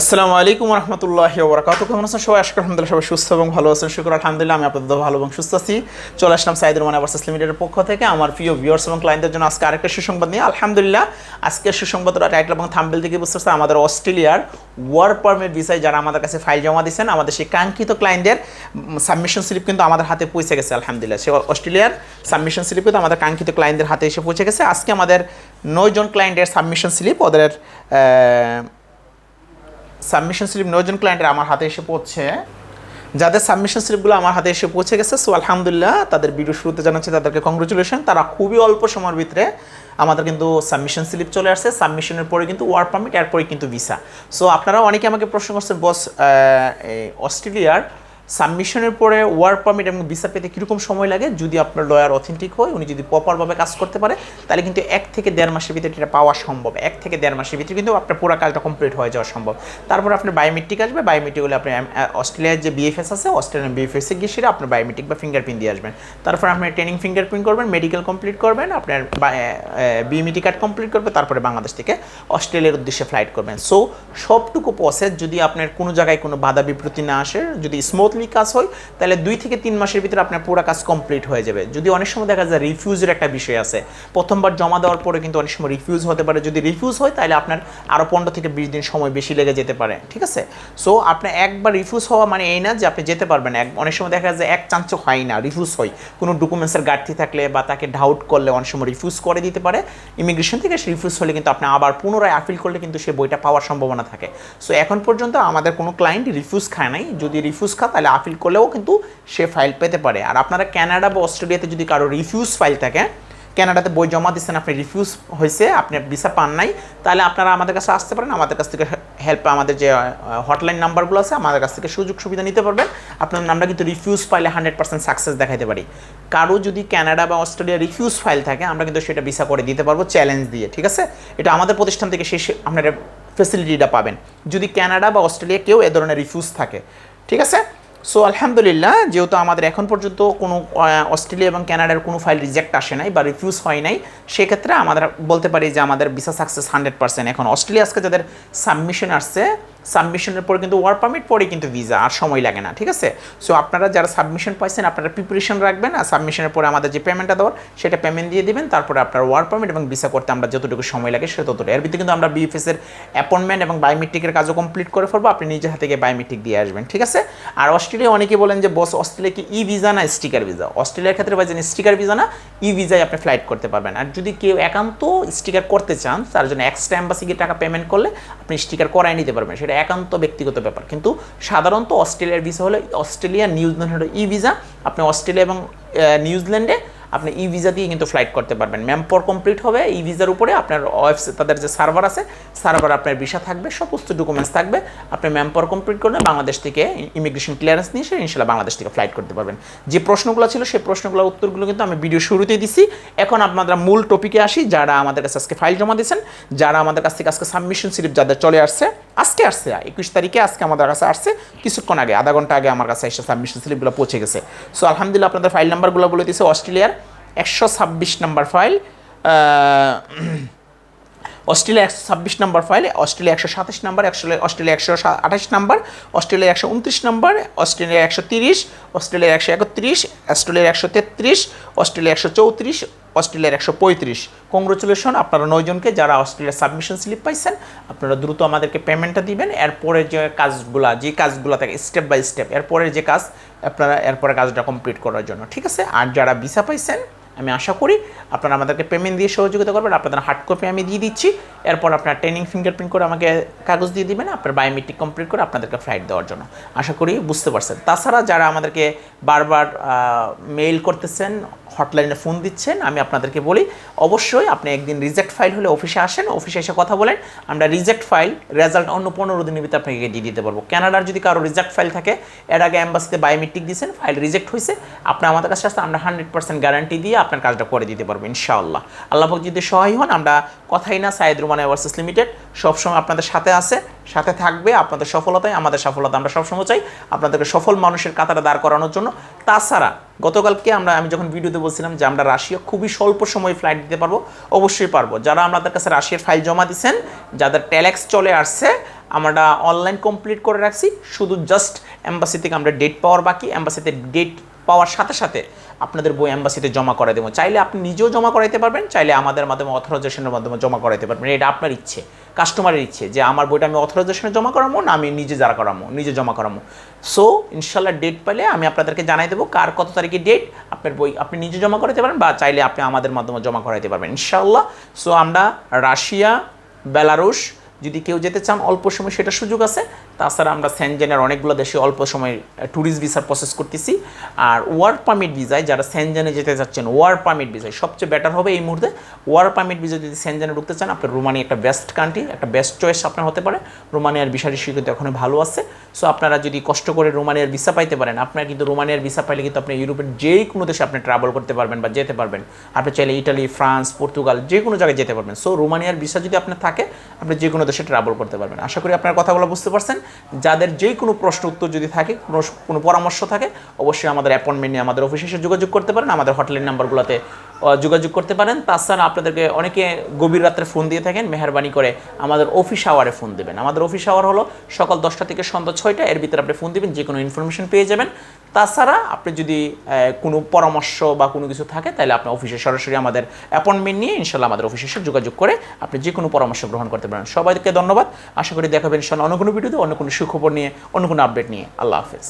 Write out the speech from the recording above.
আসসালামু আলাইকুম রহমতুল্লাহ ওবরাকাত কেমন আছেন সবাই? আশা আলহামদুলিল্লাহ সবাই সুস্থ এবং ভালো আছেন। শুক্র, আলহামদুলিল্লাহ, আমি আপনাদের ভালো এবং সুস্থ আছি। চলে আসলাম সাইদুর মানে ভার্সেস লিমিটেডের পক্ষ থেকে আমার প্রিয় ভিউয়ার্স এবং ক্লায়েন্টদের জন্য আজকে আরেকটা সুসংবাদ নিয়ে। আলহামদুলিল্লাহ, আজকের সুসংবাদটা টাইটেল এবং থাম্বেল থেকে বুঝতে পারছেন আমাদের অস্ট্রেলিয়ার ওয়ার্ক পারমিট ভিসায় যারা আমাদের কাছে ফাইল জমা দিয়েছেন, আমাদের সেই কাঙ্ক্ষিত ক্লায়েন্টদের সাবমিশন স্লিপ কিন্তু আমাদের হাতে পৌঁছে গেছে, আলহামদুলিল্লাহ। সে অস্ট্রেলিয়ার সাবমিশন স্লিপ কিন্তু আমাদের কাঙ্ক্ষিত ক্লায়েন্টদের হাতে এসে পৌঁছে গেছে। আজকে আমাদের নয়জন ক্লায়েন্টের সাবমিশন স্লিপ ওদের সাবমিশন স্লিপ নয়জন ক্লায়েন্টের আমার হাতে এসে পড়ছে যাদের সাবমিশন স্লিপগুলো আমার হাতে এসে পৌঁছে গেছে সো আলহামদুলিল্লাহ তাদের ভিডিও শুরুতে জানাচ্ছি তাদেরকে কংগ্রেচুলেশন তারা খুবই অল্প সময়ের ভিতরে আমাদের কিন্তু সাবমিশন স্লিপ চলে আসছে। সাবমিশনের পরে কিন্তু ওয়ার্ক পারমিট এরপরে কিন্তু ভিসা সো আপনারা অনেকে আমাকে প্রশ্ন করছেন বস অস্ট্রেলিয়ার সাবমিশনের পরে ওয়ার্ক পারমিট এবং ভিসা পেতে কীরকম সময় লাগে? যদি আপনার লয়ার অথেন্টিক হয়, উনি যদি প্রপারভাবে কাজ করতে পারে, তাহলে কিন্তু এক থেকে দেড় মাসের ভিতরে এটা পাওয়া সম্ভব। এক থেকে দেড় মাসের ভিতরে কিন্তু আপনার পুরো কাজটা কমপ্লিট হয়ে যাওয়া সম্ভব। তারপর আপনার বায়োমেট্রিক আসবে। বায়োমেট্রিক হলে আপনি অস্ট্রেলিয়ার যে বিএফএস আছে অস্ট্রেলিয়ান বিএফএসে গিয়ে সেটা আপনার বায়োমেট্রিক বা ফিঙ্গারপ্রিন্ট দিয়ে আসবেন। তারপর আপনার ট্রেনিং ফিঙ্গারপ্রিন্ট করবেন মেডিকেল কমপ্লিট করবেন, আপনার বিএমইটি কার্ড কমপ্লিট করবে তারপরে বাংলাদেশ থেকে অস্ট্রেলিয়ার উদ্দেশ্যে ফ্লাইট করবেন। সো সবটুকু প্রসেস যদি আপনার কোনো জায়গায় কোনো বাধা বিপত্তি না আসে, যদি স্মুথলি কাজ হয়, তাহলে দুই থেকে তিন মাসের ভিতরে আপনার পুরো কাজ কমপ্লিট হয়ে যাবে। যদি অনেক সময় দেখা যায় রিফিউজের একটা বিষয় আছে, প্রথমবার জমা দেওয়ার পরে কিন্তু অনেক সময় রিফিউজ হতে পারে। যদি রিফিউজ হয়, তাহলে আপনার আরও পনেরো থেকে বিশ দিন সময় বেশি লেগে যেতে পারে, ঠিক আছে? সো আপনি একবার রিফিউজ হওয়া মানে এই না যে আপনি যেতে পারবেন এক, অনেক সময় দেখা যায় এক চান্স হয় না রিফিউজ হয়। কোনো ডকুমেন্টসের ঘাটতি থাকলে বা তাকে ডাউট করলে অনেক সময় রিফিউজ করে দিতে পারে। ইমিগ্রেশন থেকে সে রিফিউজ হলে কিন্তু আপনি আবার পুনরায় আপিল করলে কিন্তু সে বইটা পাওয়ার সম্ভাবনা থাকে। সো এখন পর্যন্ত আমাদের কোনো ক্লায়েন্ট রিফিউজ খায় নাই। যদি রিফিউজ খায়, তাহলে আপিল করলেও কিন্তু সে ফাইল পেতে পারে। আর আপনারা কানাডা বা অস্ট্রেলিয়াতে যদি কারও রিফিউজ ফাইল থাকে কানাডাতে বই জমা দিচ্ছেন, আপনি রিফিউজ হয়েছে, আপনি ভিসা পান নাই, তাহলে আপনারা আমাদের কাছে আসতে পারেন, আমাদের কাছ থেকে হেল্প আমাদের যে হটলাইন নাম্বারগুলো আছে, আমাদের কাছ থেকে সুযোগ সুবিধা নিতে পারবেন। আপনার আমরা কিন্তু রিফিউজ ফাইলে হান্ড্রেড পার্সেন্ট সাকসেস দেখাতে পারি। কারও যদি কানাডা বা অস্ট্রেলিয়া রিফিউজ ফাইল থাকে, আমরা কিন্তু সেটা ভিসা করে দিতে পারব চ্যালেঞ্জ দিয়ে, ঠিক আছে? এটা আমাদের প্রতিষ্ঠান থেকে সেই আপনারা ফেসিলিটিটা পাবেন। যদি কানাডা বা অস্ট্রেলিয়া কেউ এ ধরনের রিফিউজ থাকে, ঠিক আছে? সো আলহামদুলিল্লাহ যেহেতু আমাদের এখন পর্যন্ত কোনো অস্ট্রেলিয়া এবং কানাডার কোনো ফাইল রিজেক্ট আসে নাই বা রিফিউজ হয় নাই, সেক্ষেত্রে আমাদের বলতে পারি যে আমাদের ভিসা সাকসেস হান্ড্রেড পার্সেন্ট এখন অস্ট্রেলিয়া আজকে যাদের সাবমিশন আসছে সাবমিশনের পরে কিন্তু ওয়ার্ক পারমিট পরে কিন্তু ভিসা আর সময় লাগে না, ঠিক আছে? সো আপনারা যারা সাবমিশন পাইছেন, আপনারা প্রিপারেশন রাখবেন, আর সাবমিশনের পরে আমাদের যে পেমেন্টটা দেওয়ার, সেটা পেমেন্ট দিয়ে দিবেন, তারপরে আপনার ওয়ার্ক পারমিট এবং ভিসা করতে আমরা যতটুকু সময় লাগে, সে ততটুকু। এর ভিতরে কিন্তু আমরা বিএফএসের অ্যাপয়েন্টমেন্ট এবং বায়োমেট্রিকের কাজও কমপ্লিট করে ফেলব, আপনি নিজের হাতে গিয়ে বায়োমেট্রিক দিয়ে আসবেন, ঠিক আছে? আর অস্ট্রেলিয়া অনেকে বলেন যে, বস, অস্ট্রেলিয়া কি ই ভিসা না স্টিকার ভিসা অস্ট্রেলিয়ার ক্ষেত্রে পাইছেন স্টিকার ভিসা না ই ভিসায় আপনি ফ্লাইট করতে পারবেন। আর যদি কেউ একান্ত স্টিকার করতে চান, তার জন্য এক্সট্রা অ্যাম্বাসি গিয়ে টাকা পেমেন্ট করলে, আপনি স্টিকার করাই নিতে পারবেন। সেটা একান্ত ব্যক্তিগত ব্যাপার। কিন্তু সাধারণত অস্ট্রেলিয়ার ভিসা হলে Australia New Zealand e visa আপনি অস্ট্রেলিয়া এবং নিউজিল্যান্ডে আপনি ই ভিসা দিয়ে কিন্তু ফ্লাইট করতে পারবেন। ম্যাম্পর কমপ্লিট হবে ই ভিসার উপরে আপনার ওয়েবসাইট তাদের যে সার্ভার আছে সার্ভার আপনার ভিসা থাকবে, সমস্ত ডকুমেন্টস থাকবে। আপনি ম্যাম্পর কমপ্লিট করলে বাংলাদেশ থেকে ইমিগ্রেশন ক্লিয়ারেন্স নিয়ে এসে ইনশাল্লাহ বাংলাদেশ থেকে ফ্লাইট করতে পারবেন। যে প্রশ্নগুলো ছিল, সেই প্রশ্নগুলোর উত্তরগুলো কিন্তু আমি ভিডিও শুরুতেই দিছি। এখন আপনারা মূল টপিকে আসি, যারা আমাদের কাছে আজকে ফাইল জমা দিয়েছেন, যারা আমাদের কাছ থেকে আজকে সাবমিশন স্লিপ যাদের চলে আসছে আজকে আসছে, একুশ তারিখে আজকে আমাদের কাছে আসছে, কিছুক্ষণ আগে, আধা ঘণ্টা আগে আমার কাছে এসে সাবমিশন স্লিপগুলো পৌঁছে গেছে। সো আলহামদুলিল্লাহ, আপনাদের ফাইল নাম্বারগুলো বলে দিয়েছে, অস্ট্রেলিয়ার একশো ছাব্বিশ নাম্বার ফাইল অস্ট্রেলিয়া একশো ছাব্বিশ নাম্বার ফাইলে অস্ট্রেলিয়া একশো সাতাশ নাম্বার, অস্ট্রেলিয়া অস্ট্রেলিয়া একশো আঠাশ নাম্বার, অস্ট্রেলিয়া একশো উনত্রিশ নাম্বার, অস্ট্রেলিয়া একশো তিরিশ, অস্ট্রেলিয়া একশো একত্রিশ, অস্ট্রেলিয়া একশো তেত্রিশ, অস্ট্রেলিয়া একশো চৌত্রিশ, অস্ট্রেলিয়ার একশো পঁয়ত্রিশ। কংগ্রেচুলেশন আপনারা নয়জনকে যারা অস্ট্রেলিয়ার সাবমিশন স্লিপ পাইছেন, আপনারা দ্রুত আমাদেরকে পেমেন্টটা দিবেন। এরপরে যে কাজগুলা, যে কাজগুলো থাকে স্টেপ বাই স্টেপ এরপরে যে কাজ, আপনারা এরপরে কাজটা কমপ্লিট করার জন্য, ঠিক আছে? আর যারা ভিসা পাইছেন আমি আশা করি আপনারা আমাদেরকে পেমেন্ট দিয়ে সহযোগিতা করবেন। আপনাদের হার্ড কপি আমি দিয়ে দিচ্ছি। এরপর আপনার ট্রেনিং ফিঙ্গারপ্রিন্ট করে আমাকে কাগজ দিয়ে দিবেন, আপনার বায়োমেট্রিক কমপ্লিট করে আপনাদেরকে ফ্লাইট দেওয়ার জন্য। আশা করি বুঝতে পারছেন। তাছাড়া যারা আমাদেরকে বারবার মেইল করতেছেন হটলাইনে ফোন দিচ্ছেন, আমি আপনাদেরকে বলি, অবশ্যই আপনি একদিন রিজেক্ট ফাইল হলে অফিসে আসেন অফিসে এসে কথা বলেন। আমরা রিজেক্ট ফাইল রেজাল্ট অন্য পনেরো দিনের ভিতরে আপনাকে দিয়ে দিতে পারব। কানাডার যদি কারও রিজেক্ট ফাইল থাকে, এর আগে অ্যাম্বাসিতে বায়োমেট্রিক দিয়েছেন ফাইল রিজেক্ট হয়েছে, আপনি আমাদের কাছে আসতে আমরা হান্ড্রেড পার্সেন্ট গ্যারান্টি দিয়ে আপনার কাজটা করে দিতে পারব, ইনশাআল্লাহ। আল্লাহ পাক যদি সহায় হন, আমরা কথাই না সাইদ রুমান ওভারসিস লিমিটেড সবসময় আপনাদের সাথে আছে, সাথে থাকবে, আপনাদের সফলতায়, আমাদের সফলতা আমরা সবসময় চাই, আপনাদেরকে সফল মানুষের কাতারে দাঁড় করানোর জন্য। তাছাড়া, গতকালকে আমরা, আমি যখন ভিডিওতে বলছিলাম যে আমরা রাশিয়া খুবই স্বল্প সময়ে ফ্লাইট দিতে পারব, অবশ্যই পারব। যারা আমাদের কাছে রাশিয়ার ফাইল জমা দিচ্ছেন যাদের ট্যালেক্স চলে আসছে, আমরা অনলাইন কমপ্লিট করে রাখছি, শুধু জাস্ট এম্বাসি থেকে আমরা ডেট পাওয়ার বাকি এম্বাসিতে ডেট পাওয়ার সাথে সাথে আপনাদের বই এম্বাসিতে জমা করে দেবো। চাইলে আপনি নিজেও জমা করাইতে পারবেন, চাইলে আমাদের মাধ্যমে অথরাইজেশনের মাধ্যমে জমা করাইতে পারবেন। এটা আপনার ইচ্ছে কাস্টমারের ইচ্ছে যে আমার বইটা আমি অথরাইজেশনে জমা করাবো না আমি নিজে যারা করাবো নিজে জমা করাবো সো ইনশাল্লাহ ডেট পেলে আমি আপনাদেরকে জানাই দেবো কার কত তারিখে ডেট আপনার বই আপনি নিজে জমা করাতে পারেন বা চাইলে আপনি আমাদের মাধ্যমে জমা করাইতে পারবেন। ইনশাল্লাহ সো আমরা রাশিয়া, বেলারুশ, যদি কেউ যেতে চান, অল্প সময় সেটা সুযোগ আছে তাছাড়া আমরা সেনজেনের অনেকগুলো দেশে অল্প সময় ট্যুরিস্ট ভিসার প্রসেস করতেছি। আর ওয়ার্ক পারমিট ভিসায় যারা সেনজেনে যেতে চাচ্ছেন ওয়ার্ক পারমিট ভিসায় সবচেয়ে বেটার হবে এই মুহূর্তে। ওয়ার্ক পারমিট ভিসা যদি সেনজেনে ঢুকতে চান, আপনার রোমানি একটা বেস্ট কান্ট্রি একটা বেস্ট চয়েস আপনার হতে পারে। রোমানিয়ার ভিসা রিসিউ কিন্তু এখন ভালো আছে। সো আপনারা যদি কষ্ট করে রোমানিয়ার ভিসা পাইতে পারেন, আপনারা কিন্তু রোমানিয়ার ভিসা পাইলে কিন্তু আপনি ইউরোপের যে কোনো দেশে আপনি ট্রাভেল করতে পারবেন বা যেতে পারবেন। আপনি চাইলে ইটালি ফ্রান্স পর্তুগাল যে কোনো জায়গায় যেতে পারবেন। সো রোমানিয়ার ভিসা যদি আপনার থাকে, আপনি যে কোনো দেশে ট্রাভেল করতে পারবেন। আশা করি আপনার কথাগুলো বুঝতে পারছেন। যাদের যে কোনো প্রশ্ন উত্তর যদি থাকে, কোনো কোনো পরামর্শ থাকে, অবশ্যই আমাদের অ্যাপয়েন্টমেন্ট নিয়ে আমাদের অফিসে এসে যোগাযোগ করতে পারেন। আমাদের হটলাইন নাম্বারগুলোতে যোগাযোগ করতে পারেন। তাছাড়া আপনাদেরকে অনেকে গভীর রাত্রে ফোন দিয়ে থাকেন, মেহরবানি করে আমাদের অফিস আওয়ারে ফোন দেবেন। আমাদের অফিস আওয়ার হলো সকাল দশটা থেকে সন্ধ্যা ছয়টা, এর ভিতরে আপনি ফোন দিবেন যে কোনো ইনফরমেশন পেয়ে যাবেন। তাছাড়া আপনি যদি কোনো পরামর্শ বা কোনো কিছু থাকে, তাহলে আপনি অফিসে সরাসরি আমাদের অ্যাপয়েন্টমেন্ট নিয়ে ইনশাল্লাহ আমাদের অফিসে এসে যোগাযোগ করে আপনি যে কোনো পরামর্শ গ্রহণ করতে পারেন। সবাইকে ধন্যবাদ। আশা করি দেখাবেন ইনশাল্লাহ অন্য কোনো ভিডিওতে, অন্য কোনো সুখবর নিয়ে, অন্য কোনো আপডেট নিয়ে। আল্লাহ হাফেজ।